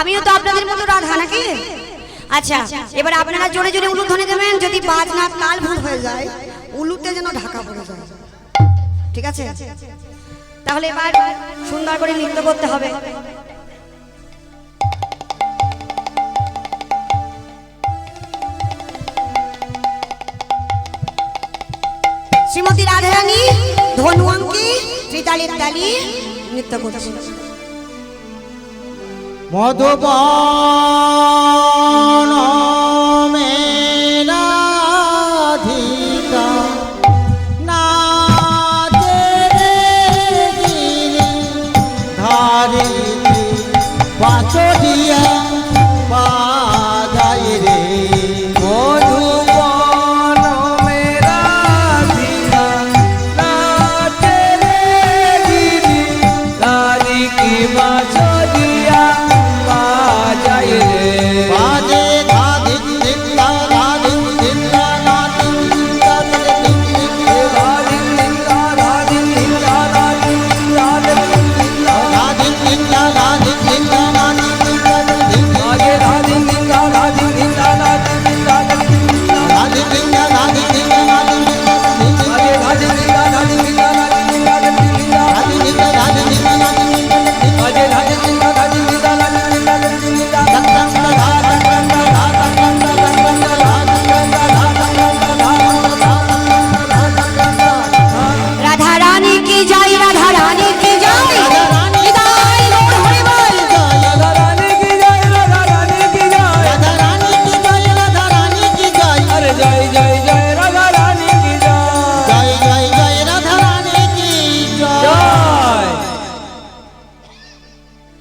আমিও তো আপনাদের মতো রাধা নাকি? আচ্ছা এবার আপনারা জোরে জোরে উলু ধ্বনি দেবেন, যদি বাজনা তাল ভুল হয়ে যায়, উলুতে যেন ঢাকা পড়ে যায়। ঠিক আছে? তাহলে এবার সুন্দর করে নৃত্য করতে হবে। শ্রীমতী রাধারানী, ধনু অঙ্কি, ত্রিতালের তালি, নৃত্য করছে। মধুবন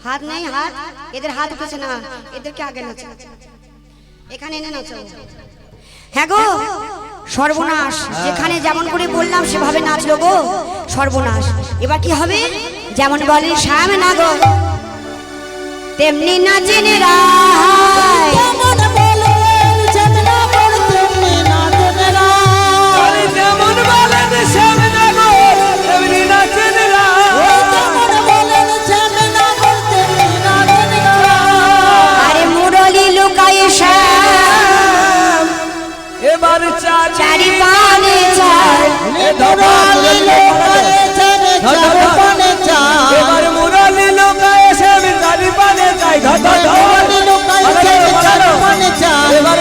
হাত নেই হাত এদের হাত উঠেছে না এদেরকে আগে নাচো এখানে এনে নাচো হ্যাঁ গো সর্বনাশ যেখানে যেমন করে বললাম সেভাবে নাচলো গো সর্বনাশ। এবার কি হবে? যেমন বলে শ্যাম না গো তেমনি নাচেন রায় যেমন বলেন এবার চার পানে চার মুরালি লোকারে চরে চারপানে চার এবার মুরালি লোকায় শ্যাম চারি পানে চাই। ধর ধর লোকায় চরে চারপানে চার এবার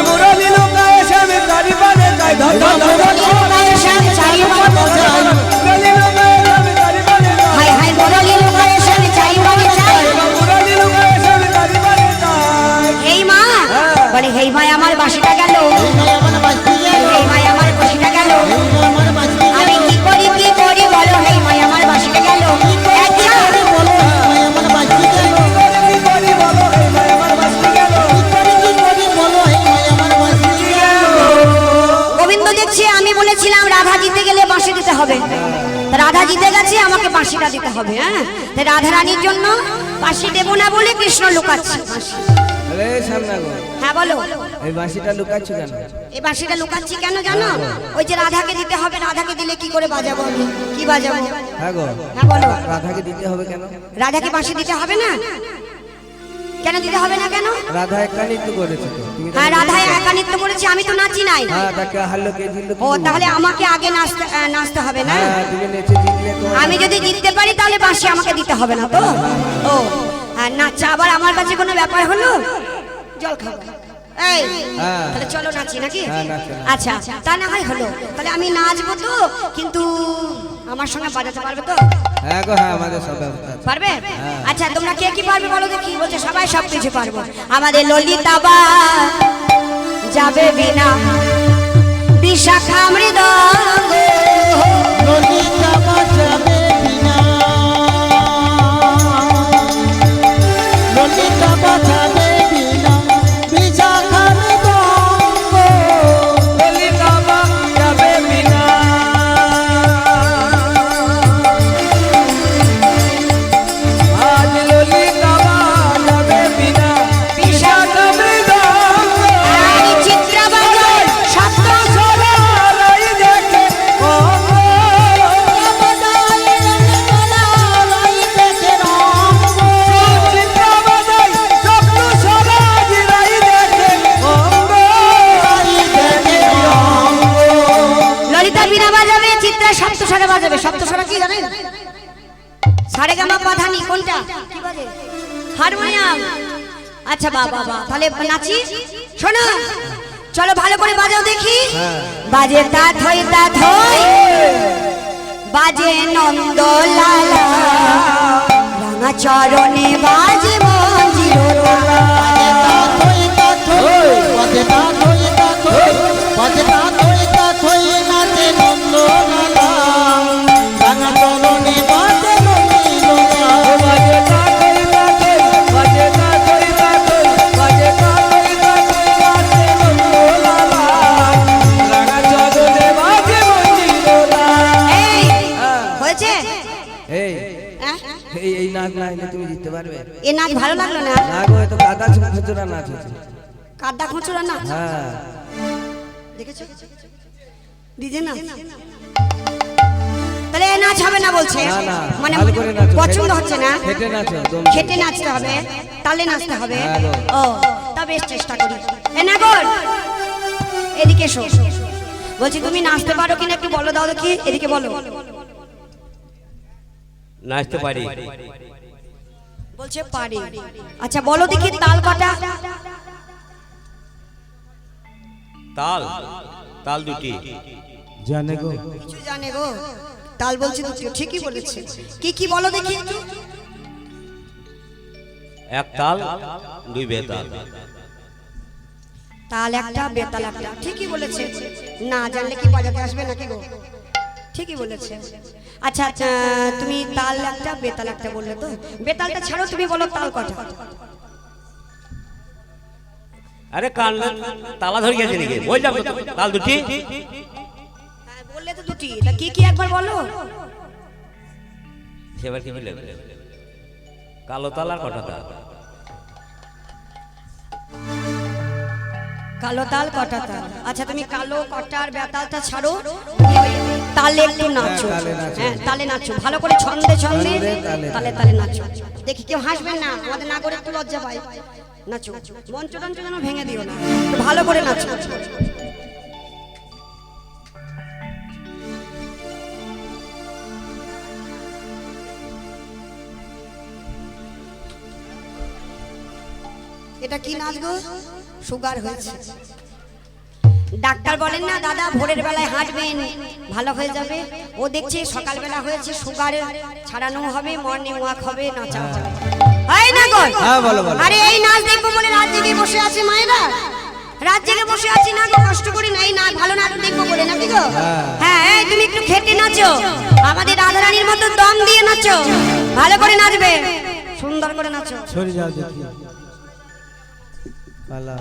বাঁশি দেবো না বলে কৃষ্ণ লুকাচ্ছে। আরে শ্যামনা গো হ্যাঁ বলো। এই বাঁশিটা লুকাচ্ছ কেন? এই বাঁশিটা লুকাচ্ছি কেন জানো? ওই যে রাধাকে দিতে হবে রাধাকে দিলে কি করে বাজাবো আমি? কি বাজাবো? হ্যাঁ গো। হ্যাঁ বলো। রাধাকে দিতে হবে কেন? রাধাকে বাঁশি দিতে হবে না? কেন দিতে হবে না কেন? রাধা নৃত্য করেছে তো। তুমি হ্যাঁ রাধা একা নৃত্য করেছি আমি তো নাচি নাই। হ্যাঁ তাকে হারলো কে জিতলো ও তাহলে আমাকে আগে নাচতে নাচতে হবে না? হ্যাঁ তুমি নেচে জিতলে তো। আমি যদি জিততে পারি তাহলে বাঁশি আমাকে দিতে হবে না তো? ও আর নাচা আবার আমার কাছে কোনো ব্যাপার হলো? জল খাব এই হ্যাঁ। তাহলে চলো নাচি নাকি? হ্যাঁ। আচ্ছা তা না হয় হলো। তাহলে আমি নাচবো তো কিন্তু আমার সঙ্গে বাজাতে পারবে তো? হ্যাঁ গো হ্যাঁ আমাদের সব ব্যবস্থা পারবে? আচ্ছা তোমরা কে কি পারবে বলো দেখি? বলছে সবাই সব কিছু পারব। আমাদের ললিতা বা কোনটা? কি বাজে হারমোনিয়াম। আচ্ছা বাবা বাবা তাহলে নাচি? শোনো। চলো ভালো করে বাজাও দেখি। বাজে তা থই তা থই বাজে নন্দ লালা। রাঙা চরণে বাজে মঞ্জিরো থই তা থই তা থই বাজে তা থই এ নাচ ভালো লাগল না? না গো তো কাদা খুচরা নাচ হচ্ছে। কাদা খুঁচুরা নাচ? হ্যাঁ। দেখেছ? ডিজে নাচ? তাহলে এ নাচ হবে না বলছে? না না মানে পছন্দ হচ্ছে না? খেটে নাচো খেটে নাচতে হবে তালে নাচতে হবে। হ্যাঁ ও তা বেশ চেষ্টা করি। এ না গো এদিকে এসো। বলছি তুমি নাচতে পারো কিনা একটু বলো দাও দেখি। এদিকে বলো। নাচতে পারি। বলছে পারি। আচ্ছা বলো দেখি তাল কটা। তাল তাল? দুটি। জানে গো। কিছু জানে গো। তাল বলছে দুটো। ঠিকই বলেছে। কি কি বলো দেখি একটু। এক তাল দুই বেতাল। তাল একটা বেতাল একটা। ঠিকই বলেছে। না জানলে কি বাজাতে আসবে নাকি গো? ঠিকই বলেছে। আচ্ছা আচ্ছা তুমি তাল একটা বেতাল একটা বললে তো? বেতালটা ছাড়ো তুমি বলো তাল কটা। আরে কান তালা ধরে গেছে নাকি? বললাম তো তাল দুটি? হ্যাঁ, বললে তো দুটি। তা কি কি একবার বলো? সেবার কি বললে কালো তাল আর কটা তাল? কালো তাল কটা তাল? আচ্ছা তুমি কালো কটার বেতালটা ছাড়ো। তালে একটু নাচো। তালে নাচো। হ্যাঁ তালে নাচো। ভালো করে ছন্দে ছন্দে তালে, তালে নাচো। দেখি কেউ হাসবেন না? আমাদের না করে একটু লজ্জা পাই নাচো। মঞ্চ টঞ্চ যেন ভেঙে দিও না। ভালো করে নাচো। এটা কি নাচ গো? সুগার হয়েছে। ডাক্তার বলেন না দাদা ভোরের বেলায় হাঁটবেন। ভালো হয়ে যাবে। ও দেখছে সকালবেলা হয়েছে সুগার ছাড়ানো হবে মর্নিং ওয়াক হবে নাচা এই না গো! হ্যাঁ, বলো, বলো। আরে এই নাচ দেখব বলে রাত জেগে বসে আছে মায়েরা? রাত জেগে বসে আছি না গো কষ্ট করি না। এই না ভালো নাটক দেখব বলে নাকি গো? হ্যাঁ। হ্যাঁ এই তুমি একটু খেটে নাচো। আমাদের রাধারানীর মতো দম দিয়ে নাচো। ভালো করে নাচবে। সুন্দর করে নাচো। সরে যাও দেখি। পালা।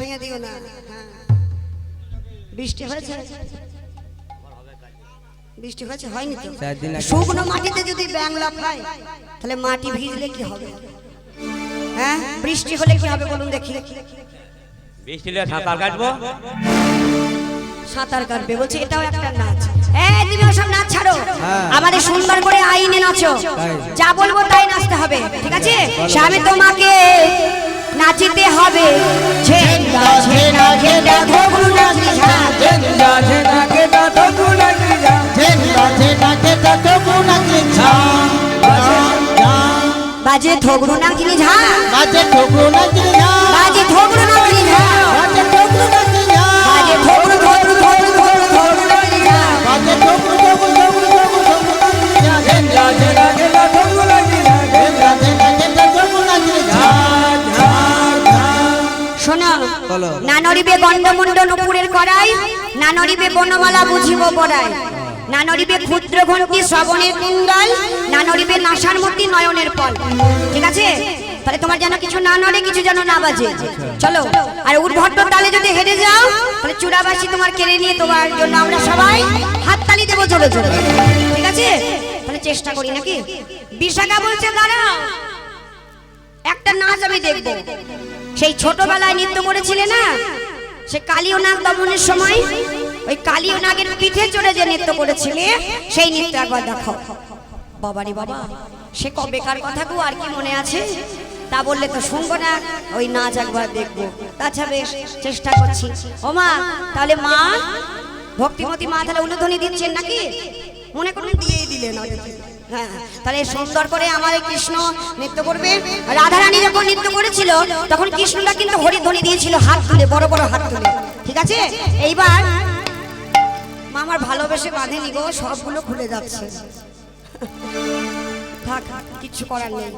ভেঙে দিও না। বৃষ্টি হয়েছে? বৃষ্টি হয়েছে? হয়নি তো। চার দিন আগে। শুকনো মাটিতে যদি ব্যাংলা পায় তাহলে মাটি ভিজলে কি হবে? হ্যাঁ? বৃষ্টি হলে কি হবে বলুন দেখি। বৃষ্টি হলে সাঁতার কাটবো? সাঁতার কাটবে বলছে এটাও একটা নাচ। এই তুমি ওসব নাচ ছাড়ো। হ্যাঁ। আমাদের সুন্দর করে আইনে নাচো। যা বলব তাই নাচতে হবে ঠিক আছে? স্বামী তোমাকে নাচিতে হবে। ঝেন্ডা ঝেন্ডা ঝেন্ডা ঘুঘু নাচি। ঝেন্ডা ঝেন্ডা ঝেন্ডা ঝেন্ডা নাচে বাজে থগড়ু নাচিনি ঝা বাজে। না নড়িবে বনমালা বুঝিব বড়াই না নড়িবে ঘন্টি শ্রবণের কুণ্ডল, না নড়িবে নাসার মূর্তি নয়নের ফল ঠিক আছে? তাহলে তোমার যেন কিছু না নড়ে, কিছু যেন না বাজে। চলো, আর উদ্ভট্ট তালে যদি হেরে যাও, তাহলে চূড়াবাসী তোমার কেড়ে নিয়ে তোমার জন্য আমরা সবাই হাততালি দেবো জোরে জোরে। ঠিক আছে? তাহলে চেষ্টা করি নাকি? বিশাখা বলছে, দাঁড়াও, একটা নাচ আমি দেখব। সেই ছোটবেলায় নৃত্য করেছিলে না? সে কালীয় নাগ দমনের সময় ওই কালীয় নাগের পিঠে চড়ে যে নৃত্য করেছিলে, সেই নৃত্য একবার দেখো। বাবারে বাবা, সে কবেকার কথা গো, আর কি মনে আছে? তা বললে তো শুনব না, ওই নাচ একবার দেখব। আচ্ছা বেশ চেষ্টা করছি। ও মা, তাহলে মা, ভক্তিমতী মা তাহলে উলুধ্বনি দিচ্ছেন নাকি? মনে করুন দিয়েই দিলেন। হ্যাঁ তাহলে সুন্দর করে আমার কৃষ্ণ নৃত্য করবে। রাধারানী যখন নৃত্য করেছিল তখন কৃষ্ণটা কিন্তু হরিধ্বনি দিয়েছিল হাত তুলে বড় বড় হাত তুলে। ঠিক আছে? এইবার মা আমার ভালোবেসে বাঁধেনি গো সবগুলো খুলে যাচ্ছে। থাক কিচ্ছু করার নেই।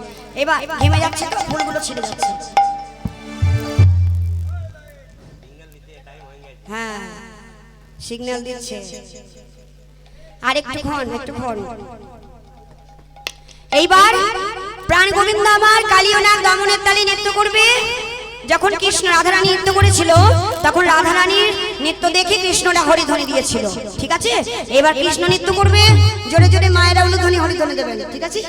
এবার ঘেমে যাচ্ছে তো ফুলগুলো ছিঁড়ে যাচ্ছে। হ্যাঁ সিগন্যাল দিচ্ছে। আর একটুক্ষণ একটুক্ষণ এইবার প্রাণ গোবিন্দ আমার কালিওনার দমনের তালে নৃত্য করবে। যখন কৃষ্ণ রাধারানী নৃত্য করেছিল, তখন রাধারানীর নৃত্য দেখে কৃষ্ণরা হরিধ্বনি দিয়েছিল। ঠিক আছে? এবার কৃষ্ণ নৃত্য করবে, জোরে জোরে মায়েরা উলুধ্বনি হরিধ্বনি দেবেন। ঠিক আছে?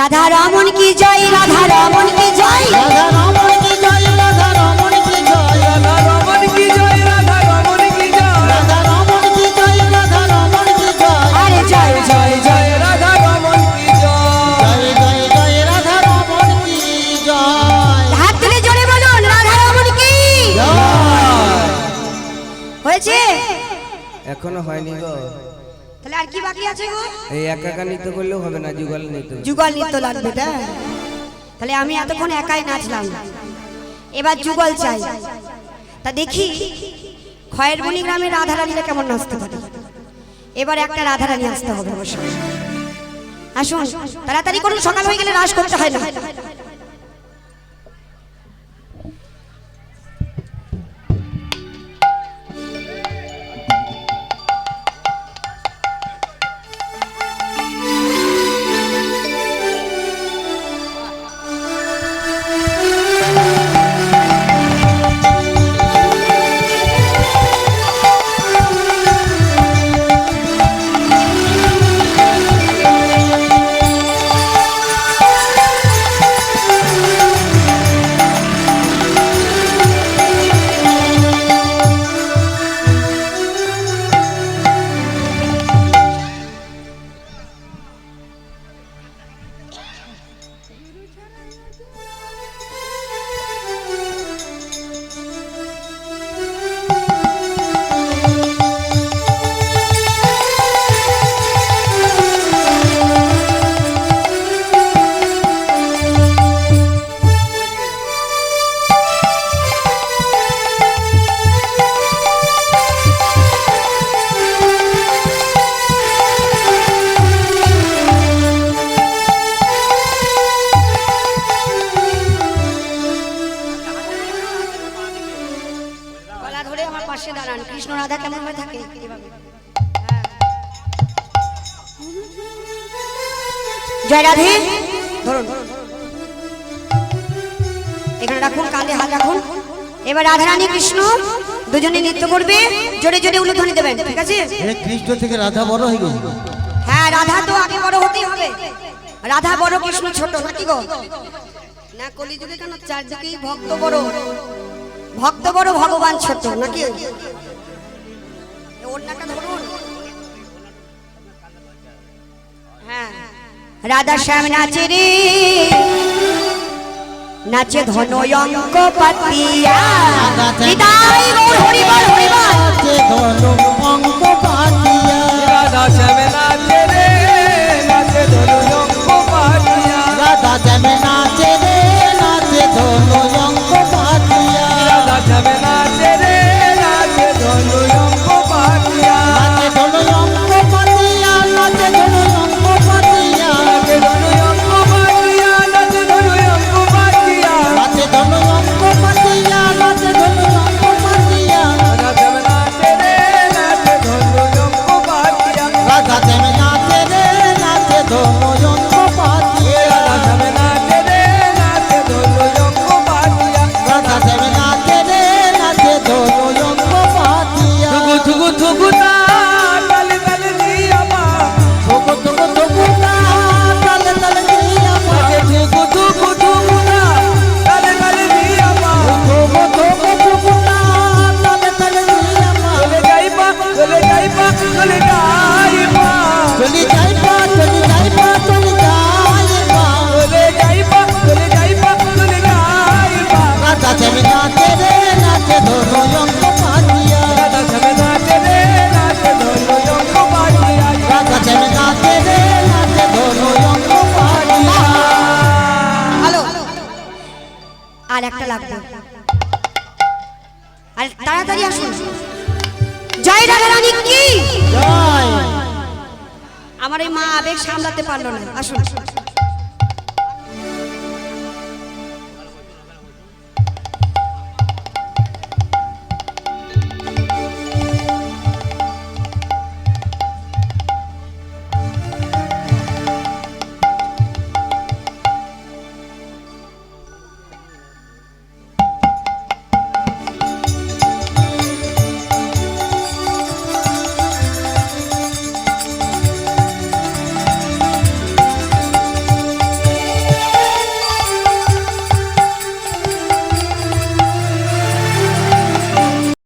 রাধা রমন কি জয় রাধা রমন কি জয় রাধা রমণ কি জয় রাধা রমণ কি জয় রাধা রমন কি জয় রাধা রমন কি জয় রাধা রমণ কি জয় রাধা রমণ কি জয় আরে জয় জয় জয় রাধা রমন কি জয় জয় জয় জয় রাধা রমণ কি জয় হাত তুলে জোরে বলুন রাধা রমন কি হয়েছে এখনও হয়নি গো আর কি বাকি আছে গো? এই একা একা নৃত্য করলেও হবে না যুগল নৃত্য। যুগল নৃত্য লাগবে তাই? তাহলে আমি এতক্ষণ একাই নাচলাম। এবার যুগল চাই। তা দেখি খয়েরবনি গ্রামে রাধারানীরা কেমন নাচতে পারে? এবার একটা রাধারানী আসতে হবে অবশ্যই আসুন তাড়াতাড়ি করুন সকাল হয়ে গেলে রাস করতে হয় না। জয় রাখুন রাখুন। এবার রাধারানী কৃষ্ণ দুজনে নৃত্য করবে জোরে জোরে দেবেন মানে রাধা বড় হয়ে গেল। হ্যাঁ রাধা তো আগে বড় হতেই হবে। রাধা বড় কৃষ্ণ ছোট নাকি গো? না কলিযুগে কেন চারদিকেই ভক্ত বড়? ভক্ত বড় ভগবান ছোট নাকি? হ্যাঁ। রাধা শ্যাম নাচে রে। নাচে ধন অঙ্ক পাতিয়া ধন অঙ্ক আসুন